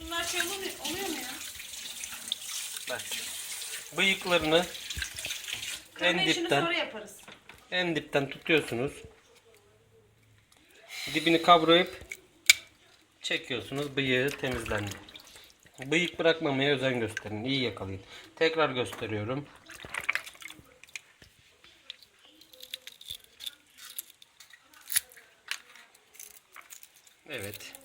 Şunlar şey oluyor, oluyor mu ya? Bak. Bıyıklarını en işini dipten yaparız. en dipten tutuyorsunuz. Dibini kavrayıp çekiyorsunuz. Bıyığı temizlendi. Bıyık bırakmamaya özen gösterin. İyi yakalayın. Tekrar gösteriyorum. Evet.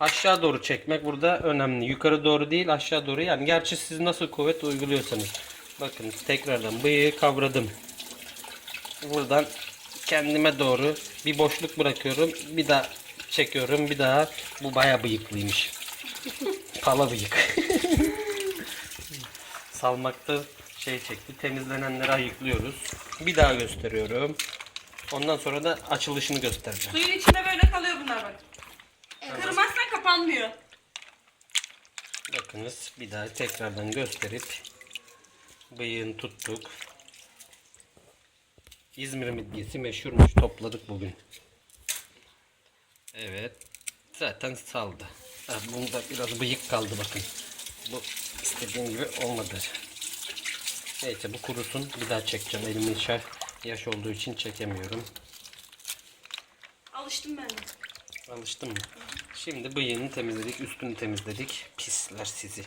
Aşağı doğru çekmek burada önemli. Yukarı doğru değil aşağı doğru. Yani gerçi siz nasıl kuvvet uyguluyorsanız. Bakın tekrardan bıyığı kavradım. Buradan kendime doğru bir boşluk bırakıyorum. Bir daha çekiyorum. Bir daha bu baya bıyıklıymış. Pala bıyık. Salmakta şey çekti. Temizlenenleri ayıklıyoruz. Bir daha gösteriyorum. Ondan sonra da açılışını göstereceğim. Suyun içinde böyle kalıyor bunlar bak. Kırmazsan kapanmıyor. Bakınız bir daha tekrardan gösterip bıyığını tuttuk. İzmir midyesi meşhurmuş topladık bugün. Evet. Zaten saldı. Ha, bunda biraz bıyık kaldı bakın. Bu istediğim gibi olmadı. Neyse bu kurusun. Bir daha çekeceğim. Elimin yaş, yaş olduğu için çekemiyorum. Alıştım ben de. Alıştın mı? Şimdi bıyığını temizledik, üstünü temizledik. Pisler sizi.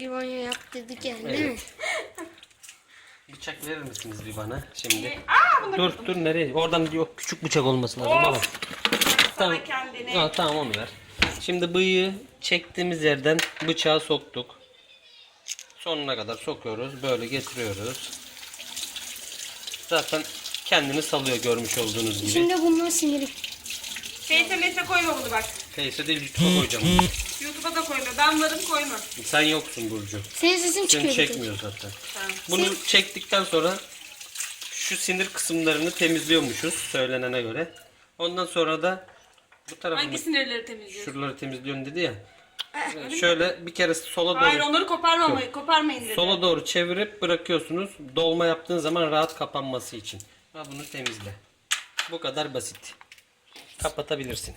Limonya yap dedik yani değil mi? Evet. Bıçak verir misiniz bir bana şimdi? Aa bunu Dur dur nereye? Oradan yok küçük bıçak olması lazım ama. Tamam. kendini. Ha, tamam onu ver. Şimdi bıyığı çektiğimiz yerden bıçağı soktuk. Sonuna kadar sokuyoruz. Böyle getiriyoruz. Zaten kendini salıyor görmüş olduğunuz gibi. Şimdi bunlar siniri. Teyze meyse koyma bunu bak. Neyse değil YouTube'a koyacağım. Youtube'a da koyma. Ben varım koyma. Sen yoksun Burcu. Senin sesin Seni çıkıyor. bir tek. çekmiyor zaten. Tamam. Bunu çektikten sonra şu sinir kısımlarını temizliyormuşuz söylenene göre. Ondan sonra da bu tarafını Hangi sinirleri temizliyorsun? şuraları temizliyorsun dedi ya. Şöyle bir kere sola Hayır doğru onları koparmamayı, koparmayın dedi. sola doğru çevirip bırakıyorsunuz. Dolma yaptığın zaman rahat kapanması için. Ha bunu temizle. Bu kadar basit. Kapatabilirsin.